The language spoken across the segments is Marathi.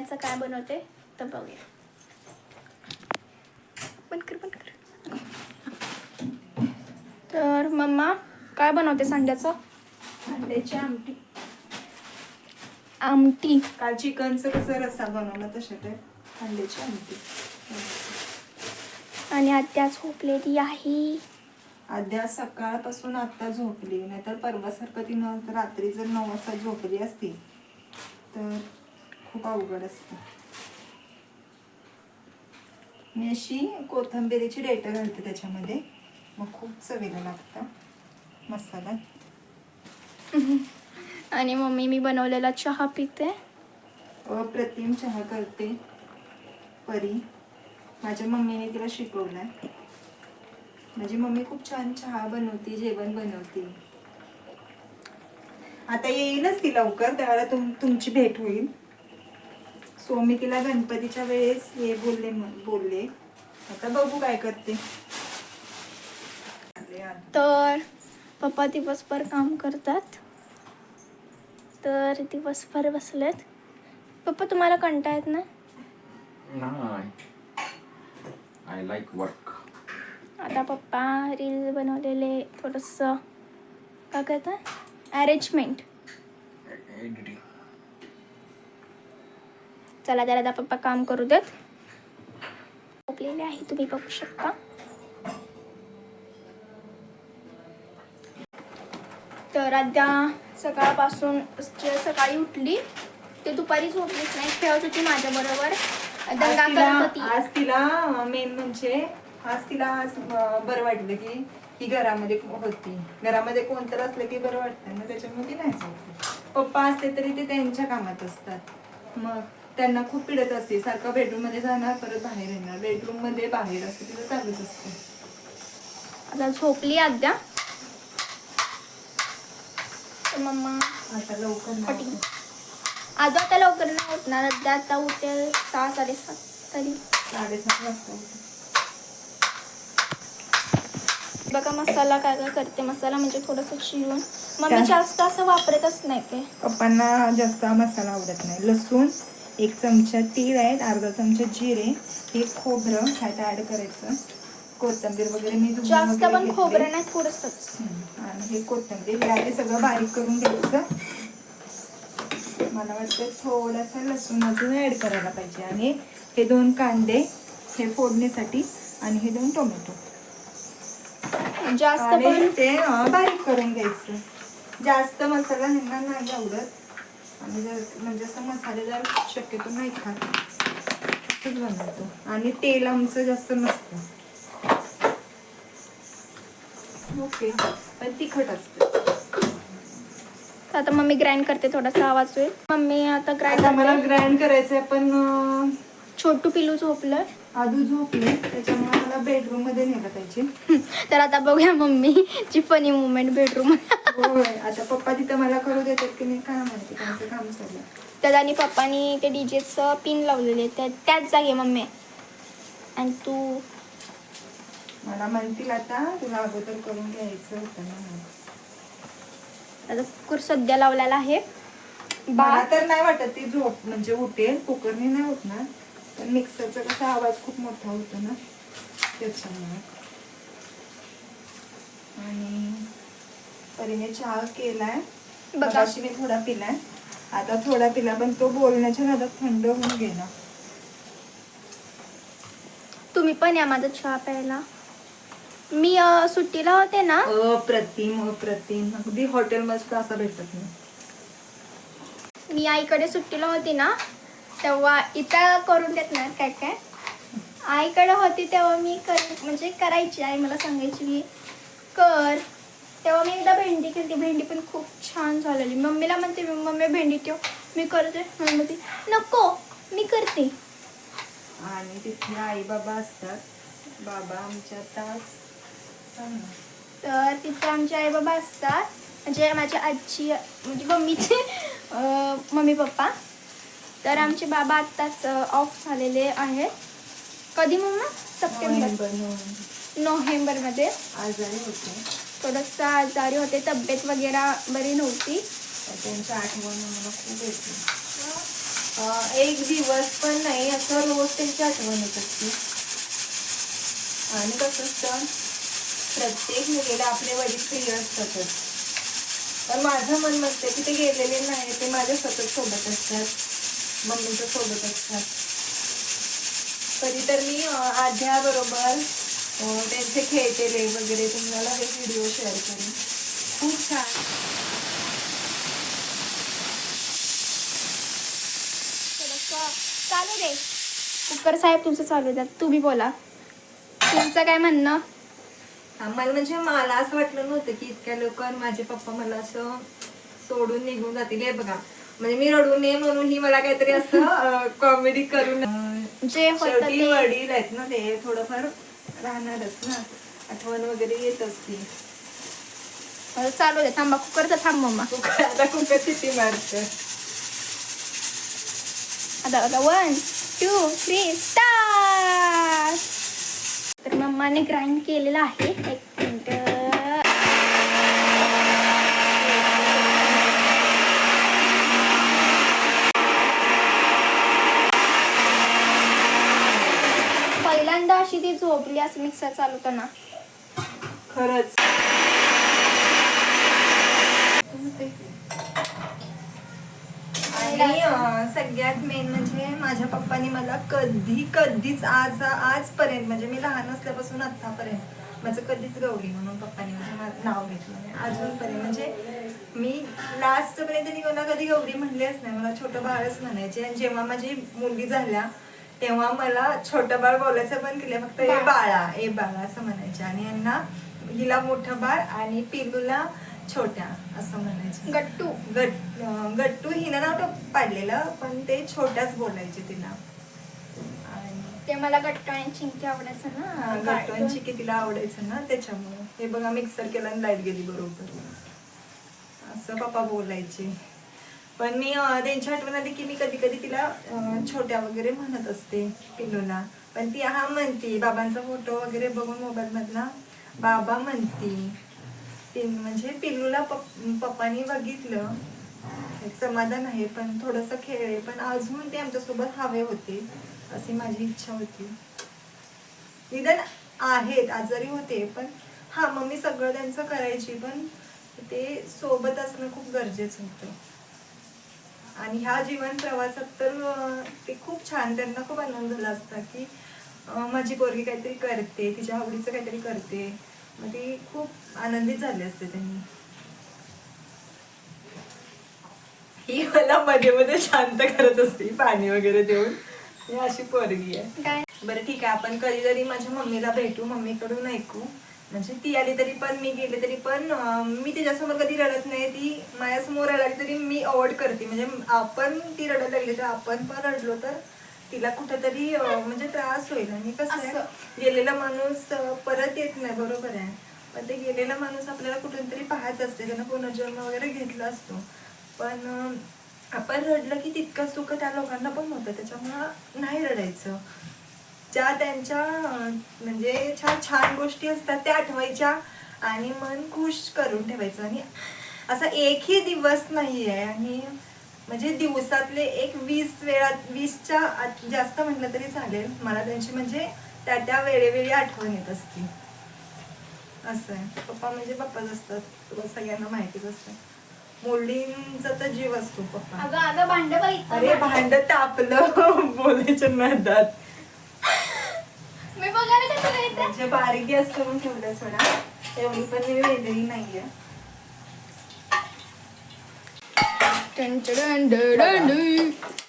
अंड्यांचं काय बनवते तर बघूया. बंद कर बंद कर. तर मम्मा काय बनवते अंड्याचं अंड्याची आमटी. आमटी. काल चिकनचं कसं रस्सा बनवला तशा ते अंड्याची आमटी. आणि आत्या झोपलेली आहे. आद्या सकाळपासून आता झोपली नाहीतर परवासारखं तिनं रात्री जर नऊ वाजता झोपली असती तर खूप अवघड असतं. मी अशी कोथिंबिरीची डेटं घालते त्याच्यामध्ये. मग खूप चवीला लागतं. मसाला. आणि मम्मी मी बनवलेला चहा पिते. अप्रतिम चहा करते. परी. माझ्या मम्मीने तिला शिकवलाय. माझी मम्मी खूप छान चहा बनवते जेवण बनवते. आता येईलच ती लवकर. त्यावेळेला तुम तुमची भेट होईल. सो मी तिला गणपतीच्या वेळेस हे बोलले बोलले. आता बघू काय करते. तर पप्पा दिवसभर काम करतात. तर दिवसभर बसलेत. पप्पा तुम्हाला कंटाळ येत ना नाही. लाईक वर्क आता पप्पा रील बनवलेले थोडंसं काय करतात? अरेंजमेंट एडिटिंग चला त्याला आता पप्पा काम करू देत. झोपलेले आहे तुम्ही बघू शकता. तर आद्या सकाळपासून जे सकाळी उठली ते दुपारी झोपलीच नाही खेळत होती माझ्या बरोबर. दंगा आज करत तिला होती. आज तिला मेन म्हणजे आज तिला आज बरं वाटलं की ही घरामध्ये होती. घरामध्ये कोणतं असलं की बरं वाटतं ना त्याच्यामुळे ती नाही झोपली. पप्पा असते तरी ते त्यांच्या कामात असतात. मग त्यांना खूप पिडत असते. सारखं बेडरूममध्ये जाणार परत बाहेर येणार. बेडरूममध्ये बाहेर असं तिला चालूच असते. आता झोपली तर मम्मा आता लवकर. आजो आता लवकर नाही उठणार आद्या. आता उठेल सहा साडेसात तरी. साडेसात वाजता. बघा मसाला काय काय करते. मसाला म्हणजे थोडंसं मम्मी त्या- जास्त असं वापरतच नाही ते. पप्पांना जास्त मसाला आवडत नाही. लसूण एक चमचा तीळ आहेत अर्धा चमचा जिरे हे खोबरं ह्यात ऍड करायचं. कोथिंबीर वगैरे मी जास्त पण. खोबरं नाही थोडंसंच. हम्म. आणि हे कोथिंबीर हे आधी सगळं बारीक करून घ्यायचं. मला वाटतं थोडासा लसूण अजून ऍड करायला पाहिजे. आणि हे दोन कांदे हे फोडणीसाठी आणि हे दोन टोमॅटो. जास्त ते बारीक करून घ्यायचं. जास्त मसाला ह्यांना नाही आवडत आणि जर म्हणजे असं मसालेदार शक्यतो नाही खात असंच बनवतो. आणि तेल आमचं जास्त नसतं. ओके पण तिखट असतं. आता मम्मी ग्राइंड करते थोडासा आवाज होईल. मम्मी आता ग्राइंड मला ग्राइंड करायचंय पण छोटू पिलू झोपलं. आधू झोपले त्याच्यामुळे मला बेडरूममध्ये नेलं पाहिजे. तर आता बघूया मम्मी ची फनी मुवमेंट बेडरूम होय आता पप्पा तिथं मला करू देतात की नाही काय माहिती त्यांचं काम चाललं त्यात आणि पप्पानी ते डीजेचं पिन लावलेले त्या त्याच जागे मम्मी. आणि तू? मला म्हणतील आता तुला अगोदर करून घ्यायचं होतं ना. म्हणून. आता कुकर सध्या लावलेला आहे. मला तर नाही वाटत ती झोप म्हणजे उठेल. कुकरने नाही उठणार पण मिक्सरचा कसा आवाज खूप मोठा होतो ना त्याच्यामुळे. आणि परीने चहा केलाय. बघा. मी थोडा पिलाय. आता थोडा पिला पण तो बोलण्याच्या नादात थंड होऊन गेला. तुम्ही पण या माझा चहा प्यायला. मी अं, सुट्टीला होते ना? अप्रतिम अप्रतिम अगदी हॉटेलमध्ये सुद्धा असं भेटत नाही. मी आईकडे सुट्टीला होती ना तेव्हा इथं करून देत नाही काय काय. आईकडे होती तेव्हा मी कर म्हणजे करायची. आई मला सांगायची की कर. तेव्हा मी एकदा भेंडी केली भेंडी पण खूप छान झालेली. मम्मीला म्हणते मी मम्मी भेंडी ठेव. मी करते. मम्मी म्हणते नको मी करते. आणि तिथे आई बाबा असतात बाबा आमच्या तास. तर तिथे आमचे आई बाबा असतात. म्हणजे माझ्या आजी म्हणजे मम्मीचे मम्मी पप्पा. तर आमचे बाबा आत्ताच ऑफ झालेले आहेत. कधी मम्मा? सप्टेंबर. November November. नोव्हेंबरमध्ये. आजारी होते. थोडंसं आजारी होते तब्येत वगैरे बरी नव्हती. तर त्यांची आठवण मला खूप येते एक दिवस पण नाही असं रोज त्यांची आठवण येत असते. आणि कसं असतं प्रत्येक मुलीला आपले वडील प्रिय असतातच पण माझं मन म्हणते की ते गेलेले नाही ते माझ्या सतत सोबत असतात. मम्मीच्या सोबत असतात. कधी तर मी आध्याबरोबर त्यांचे खेळतेले वगैरे. तुम्हाला हे व्हिडिओ शेअर करेन. खूप छान. चालू दे. कुकर साहेब तुमचं चालू द्या. तुम्ही बोला. तुमचं काय म्हणणं? मला म्हणजे मला असं वाटलं नव्हतं की इतक्या लवकर माझे पप्पा मला असं सोडून निघून जातील. हे बघा म्हणजे मी रडू नये म्हणून ही मला काहीतरी असं कॉमेडी करून जे शेवटी वडील आहेत ना ते थोडंफार राहणारच ना? आठवण वगैरे येत असते. मला चालू दे थांबा कुकरचं थांब मम्मा. कुकर आता कुकर किती मारत आता आता वन टू थ्री स्टार तर मम्माने ग्राइंड केलेलं आहे. एक मिनिट पहिल्यांदा अशी ती झोपली असं मिक्सर चालवताना. खरंच. आणि सगळ्यात मेन म्हणजे माझ्या पप्पानी मला कधी कधीच आज आजपर्यंत म्हणजे मी लहान असल्यापासून आत्तापर्यंत माझं कधीच गौरी म्हणून पप्पानी माझं नाव घेतलं अजूनपर्यंत म्हणजे मी लास्टपर्यंत मी मला कधी गौरी म्हणलेच नाही. मला छोटं बाळच म्हणायचे. आणि जेव्हा माझी मुलगी झाल्या तेव्हा मला छोटं बाळ बोलायचं पण केलं. फक्त ए बाळा. ए बाळा असं म्हणायचे. आणि यांना हिला मोठं बाळ आणि पिलूला छोट्या असं म्हणायचे. गट्टू. गट गट्टू हिनं नाव ट- पाडलेलं पण ते छोट्याच बोलायचे तिला. आणि ते मला गट्टू आणि चिंकी आवडायचं ना. गट्टू आणि चिकी तिला आवडायचं ना त्याच्यामुळे. हे बघा मिक्सर केला आणि लाइट गेली बरोबर. असं पप्पा बोलायचे. पण मी त्यांची आठवण आली की मी कधी कधी तिला छोट्या वगैरे म्हणत असते पिल्लूला. पण ती हा म्हणती बाबांचा फोटो वगैरे बघून मोबाईल मधला बाबा म्हणती. ती म्हणजे पिल्लूला पप्पानी बघितलं. एक समाधान आहे पण थोडस खेळ पण अजून ते आमच्यासोबत हवे होते अशी माझी इच्छा होती. निदान आहेत आजारी होते पण हा मम्मी सगळं त्यांचं करायची पण ते सोबत असणं खूप गरजेचं होतं. आणि ह्या जीवन प्रवासात तर ते खूप छान. त्यांना खूप आनंद झाला असता की माझी पोरगी काहीतरी करते तिच्या आवडीचं काहीतरी करते. मग ती खूप आनंदित झाले असते त्यांनी. ही मला मध्ये मध्ये शांत करत असते पाणी वगैरे देऊन. ही अशी पोरगी आहे. बरं ठीक आहे आपण कधीतरी माझ्या मम्मीला भेटू मम्मीकडून ऐकू. म्हणजे ती आली तरी पण मी गेले तरी पण मी तिच्यासमोर कधी रडत नाही ती माझ्यासमोर रडाली तरी मी अवॉइड करते. म्हणजे आपण ती रडायला लागली तर आपण पण रडलो तर तिला कुठेतरी म्हणजे त्रास होईल आणि कसं. गेलेला माणूस परत येत नाही बरोबर आहे. पण ते गेलेला माणूस आपल्याला कुठून तरी पाहत असते त्यानं पुनर्जन्म वगैरे घेतला असतो. पण आपण रडलं की तितकं सुख त्या लोकांना पण होतं त्याच्यामुळं नाही रडायचं. ज्या त्यांच्या म्हणजे छान छान गोष्टी असतात त्या आठवायच्या आणि मन खुश करून ठेवायचं. आणि असा एकही दिवस नाही आहे आणि म्हणजे दिवसातले एक वीस वेळा वीसच्या जास्त म्हटलं तरी चालेल. मला त्यांची म्हणजे त्या त्या वेळेवेळी आठवण येत असते. असं आहे. पप्पा म्हणजे पप्पाच असतात. तुला सगळ्यांना माहितीच असतं. मुलींचा तर जीव असतो पप्पा. अगं अगं भांड अरे भांड. तापलं. बोलायच्या नादात मी बघायला कसं काय येते म्हणजे बारीक गॅस करून ठेवलं सोडा. एवढी पण मी वेगळी नाहीये.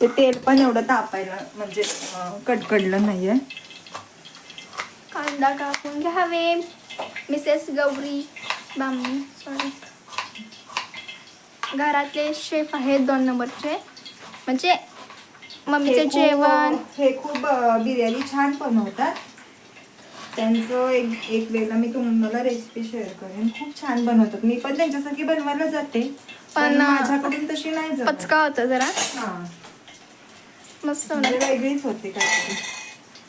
ते तेल पण एवढं तापायला म्हणजे कडकडलं नाहीये. कांदा कापून घ्यावे. Mrs Gauri Bamani sorry. घरातले शेफ आहेत दोन नंबरचे. म्हणजे मम्मीचे जेवण. हे खूप बिर्याणी छान बनवतात. त्यांचं एक एक वेळेला मी तुम्हाला रेसिपी शेअर करेन. खूप छान बनवतात. मी पण त्यांच्यासारखी बनवायला जाते. पण माझ्याकडून तशी नाही. पचका होता जरा. हा. मस्त म्हणजे होणार. वेगळीच होते काहीतरी.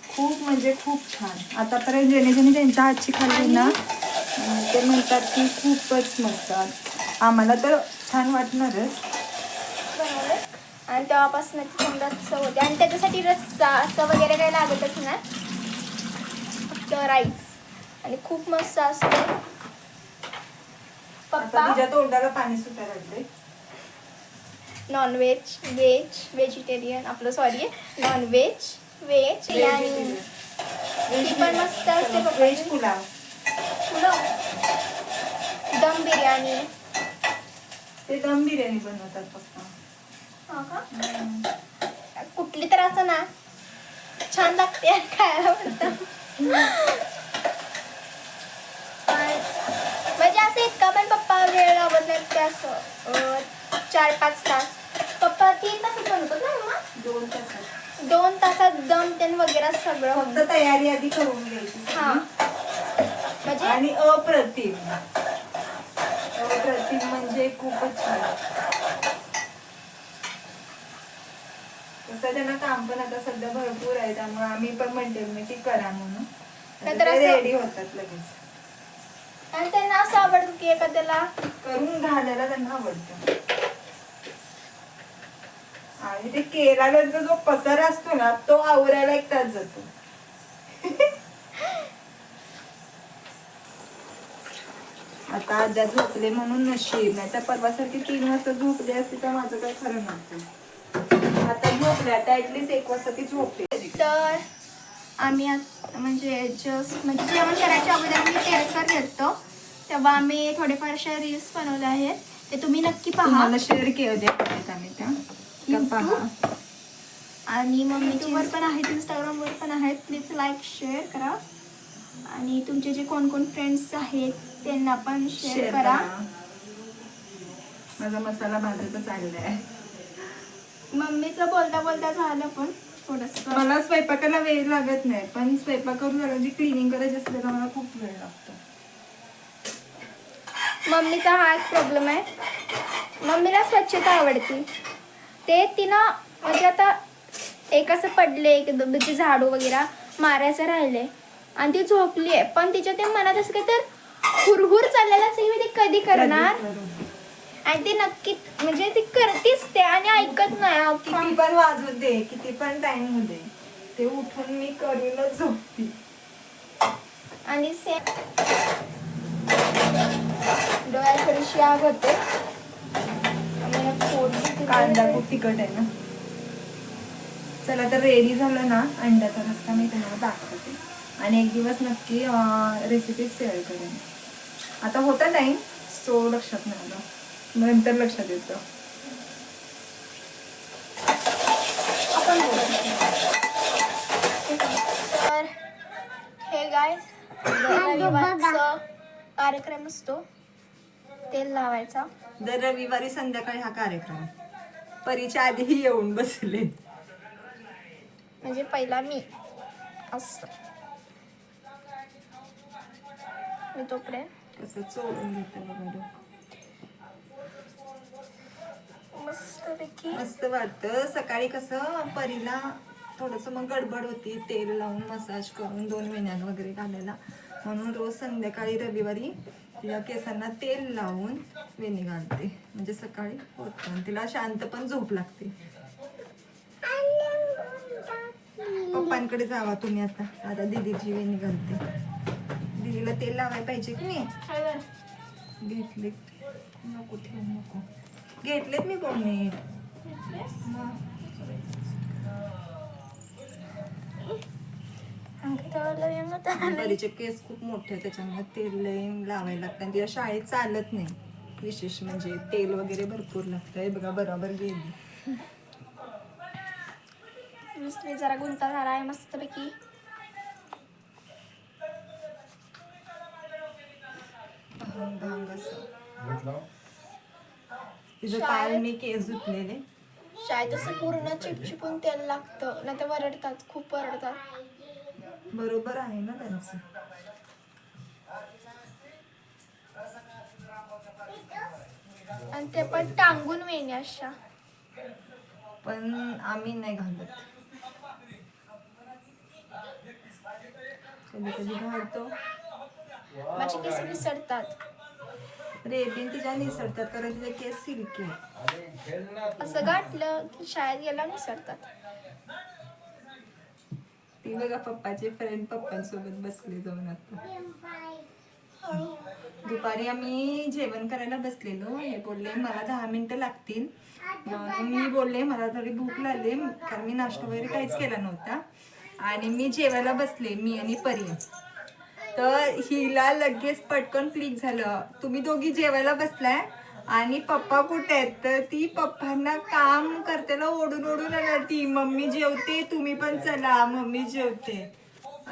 खूप म्हणजे खूप छान. आतापर्यंत जेणे जेणे त्यांच्या हातची खाल्ली ना अं, ते म्हणतात की खूपच मस्त. आम्हाला तर छान वाटणारच. बनवलं आणि तेव्हापासून ती समजा चव होते. आणि त्याच्यासाठी रस्सा असं वगैरे काही लागतच नाही. फक्त राईस आणि खूप मस्त असते. पप्पा? तिच्या तोंडाला पाणी सुद्धा लागले नॉनव्हेज व्हेज व्हेजिटेरियन आपलं सॉरी नॉनव्हेज व्हेज आणि ती पण मस्त असते व्हेज पप्पाची पुलाव. पुलाव. दम बिर्याणी. ते दम बिर्याणी बनवतात पप्पा. हा का? कुठली तर असं ना छान लागते आणि खायला म्हणतात म्हणजे असं इतका पण पप्पा वेळ लावत नाहीत ते असं चार पाच तास पप्पा तीन तासात बनवतात ना मम्मा? दोन तासात दोन तासात दम त्यान वगैरे सगळं फक्त. तयारी आधी करून घ्यायची हा. म्हणजे आणि अप्रतिम अप्रतिम म्हणजे खूपच छान तसं त्यांना काम पण आता सध्या भरपूर आहे त्यामुळे आम्ही पण म्हणते मी की करा म्हणून. नाहीतर असं- रेडी होतात लगेच. आणि त्यांना असं आवडतं की एखाद्याला करून घालायला त्यांना आवडतं. आणि ते केराला जो पसारा असतो ना तो आवरायला एक तास जातो. आता आद्या झोपले म्हणून नशीब नाही तर परवासारखी तीन वाजता झोपली असती तर माझं काय खरं नव्हतं. आता ऍटलीस्ट एक वाजता ती झोपते. तर आम्ही म्हणजे जस्ट म्हणजे जेवण करायच्या अगोदर आम्ही टेरेसवर गेलतो. तेव्हा आम्ही थोडेफारशा रील्स बनवले आहेत. ते तुम्ही नक्की पहा. तुम्हाला शेअर केले आहेत आम्ही त्या. पहा. आणि मम्मीच्यावर पण आहेत इंस्टाग्रामवर पण आहेत. प्लीज लाईक शेअर करा. आणि तुमचे जे कोण कोण फ्रेंड्स आहेत त्यांना पण शेअर करा. माझा मसाला भाजायचा चाललाय. मम्मीचं बोलता बोलता झालं पण. थोडस मला स्वयंपाकाला वेळ लागत नाही पण स्वयंपाक करून झालं जी क्लिनिंग करायची असते त्याला मला खूप वेळ लागतो. मम्मीचा हा एक प्रॉब्लेम आहे. मम्मीला स्वच्छता आवडते. ते तिनं म्हणजे आता एक असं पडले एक म्हणजे झाडू वगैरे मारायचं राहिले. आणि ती झोपली आहे पण तिच्या ते मनात असं काय तर हुरहुर चाललेलं असेल की ती कधी करणार? आणि ती नक्की म्हणजे ती करतीच ते आणि ऐकत नाही किती पण वाजू दे किती पण टाइम होऊ दे ते उठून मी करूनच झोपते. आणि से डोळ्यात थोडीशी आग होते. पोट दुखते. कांदा खूप तिखट आहे ना. चला तर रेडी झालं ना अंड्याचा रस्ता मी तुम्हाला दाखवते. आणि एक दिवस नक्की रेसिपी शेअर करेन. आता होता टाइम सो लक्षात नाही आलं. नंतर लक्षात येतं. तर हे गाय कार्यक्रम असतो. तेल लावायचा. दर रविवारी संध्याकाळी हा कार्यक्रम. परीच्या आधीही येऊन बसले. म्हणजे पहिला मी. असं. मी तोपर्यंत. कसं चोळून घेतं बघा डोकं. मस्तपैकी मस्त वाटतं. सकाळी कसं परीला थोडस मग गडबड होती. तेल लावून मसाज करून दोन महिन्यात वगैरे घालायला. म्हणून रोज संध्याकाळी रविवारी तिला केसांना तेल लावून वेणी घालते. म्हणजे सकाळी होतं. तिला शांत पण झोप लागते. पप्पांकडे जावा तुम्ही आता. आता दिदीची वेणी घालते. दिदीला तेल लावायला पाहिजे की नाही? काय बरं? घेतले नको ठेवू नको. घेतलेत मी बोलणे आलं. बरीचे केस खूप मोठे त्याच्यामुळे तेल लय लावायला लागतं. आणि तिला शाळेत चालत नाही. विशेष म्हणजे तेल वगैरे भरपूर लागतं. हे बघा बरोबर गेली. नुसते जरा गुंता झाला आहे मस्तपैकी. तिचं काल मी केस धुतलेले. शाळेत असं पूर्ण चिपचिपून तेल लागतं नाही तर वरडतात खूप वरडतात. बरोबर आहे ना त्यांचं. आणि ते पण टांगून वेण्या अशा. पण आम्ही नाही घालत. कधी कधी घालतो. माझे केस विसरतात रेबीन तिच्या निसरतात कारण तिचे केस सिल्की. असं गाठलं की शाळेत गेला ती बघा पप्पाचे फ्रेंड पप्पांसोबत बसले जाऊन आता. दुपारी आम्ही जेवण करायला बसलेलो. हे बोलले मला दहा मिनिटं लागतील. मी बोलले मला थोडी भूक लागली कारण मी नाश्ता वगैरे काहीच केला नव्हता. आणि मी जेवायला बसले मी आणि परी. तर हिला लगेच पटकन क्लिक झालं. तुम्ही दोघी जेवायला बसलाय? आणि पप्पा कुठे आहेत? तर ती पप्पांना काम करतेला ओढून ओढून येणार ती मम्मी जेवते तुम्ही पण चला. मम्मी जेवते.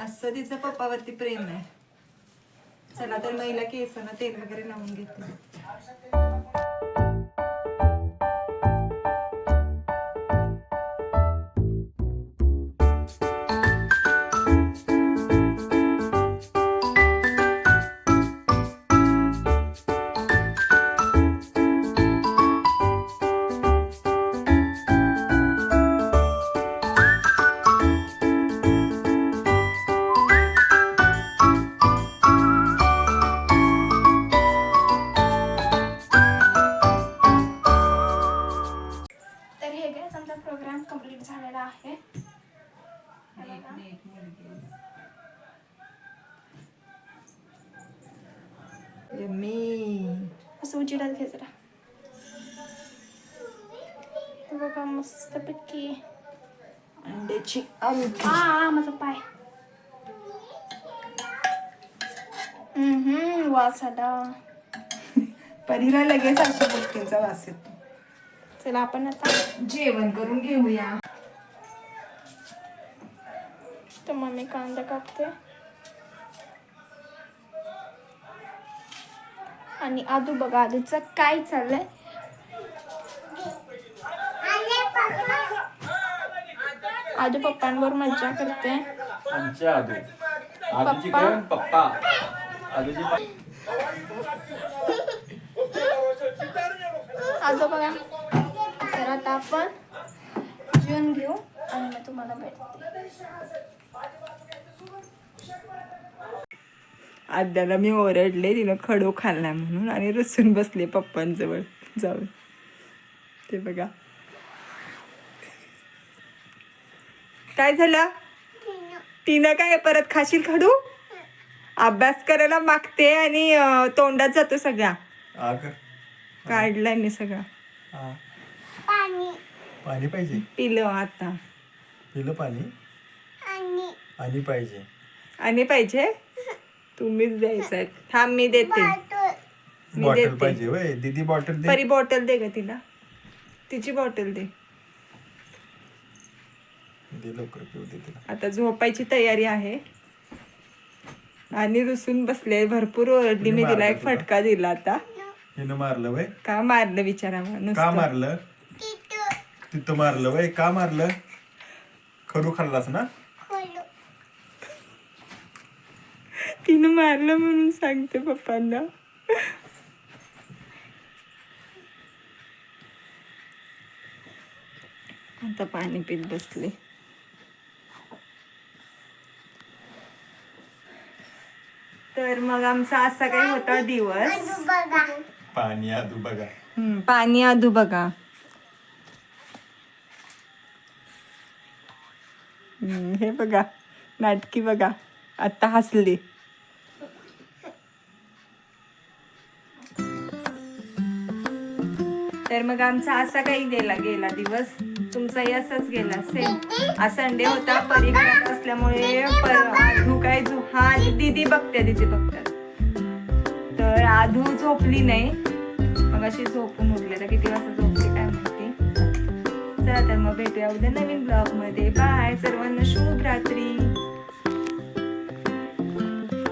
असं तिचं पप्पावरती प्रेम आहे. चला तर महिला केसांना तेल वगैरे लावून घेते. आ माझा पाय. हम्म वास आला. परीला लगेच अशा गोष्टींचा वास येतो. चला आपण आता जेवण करून घेऊया. तर मम्मी कांदा कापते. आणि आदू बघा आदूचं काय चाललंय? आदू पप्पांवर मज्जा करते. आमच्या पप्पा. कोण पप्पा. आदू बघा. तर आता आपण जेवण घेऊ आणि मग तुम्हाला भेटते. आद्याला मी ओरडले तिनं खडू खाल्ला म्हणून आणि रुसून बसले पप्पांजवळ जाऊन. ते बघा. काय झालं? तिनं काय परत खाशील खडू? अभ्यास करायला मागते आणि तोंडात जातो सगळा काढलाय मी सगळा. पाणी. पाहिजे? पिलं आता. पिलं पाणी? आणि. पाहिजे. आणि पाहिजे? तुम्हीच द्यायचं आहे थांब मी देते. मी बॉटल देते. पाहिजे वय दीदी बॉटल दे. परी बॉटल दे ग तिला. तिची बॉटल दे. दे लवकर पिऊ दे तिला. आता झोपायची तयारी आहे. आणि रुसून बसले. भरपूर ओरडली मी तिला. एक फटका दिला आता. हिनं मारलं वय? का मारलं विचारा का मारलं? तिथं मारलं वय? का मारलं? खरू खाल्लास ना? तिनं मारलं म्हणून सांगते पप्पांना. आता पाणी पित बसले. तर मग आमचा असा काही होता दिवस. पाणी आदू बघा. हम्म, पाणी आधू बघा. हम्म, हे बघा नाटकी बघा. आता हसली. तर मग आमचा असा काही गेला गेला दिवस. तुमचाही असाच गेला सेम आज संडे होता परी घरात असल्यामुळे पर- आधू काय झो हा दिदी बघते दिदी बघतात तर आधू झोपली नाही. मग अशी झोपून उठले तर किती वाजता झोपली काय माहिती. चला तर मग भेटूया उद्या नवीन ब्लॉगमध्ये. बाय सर्वांना शुभ रात्री.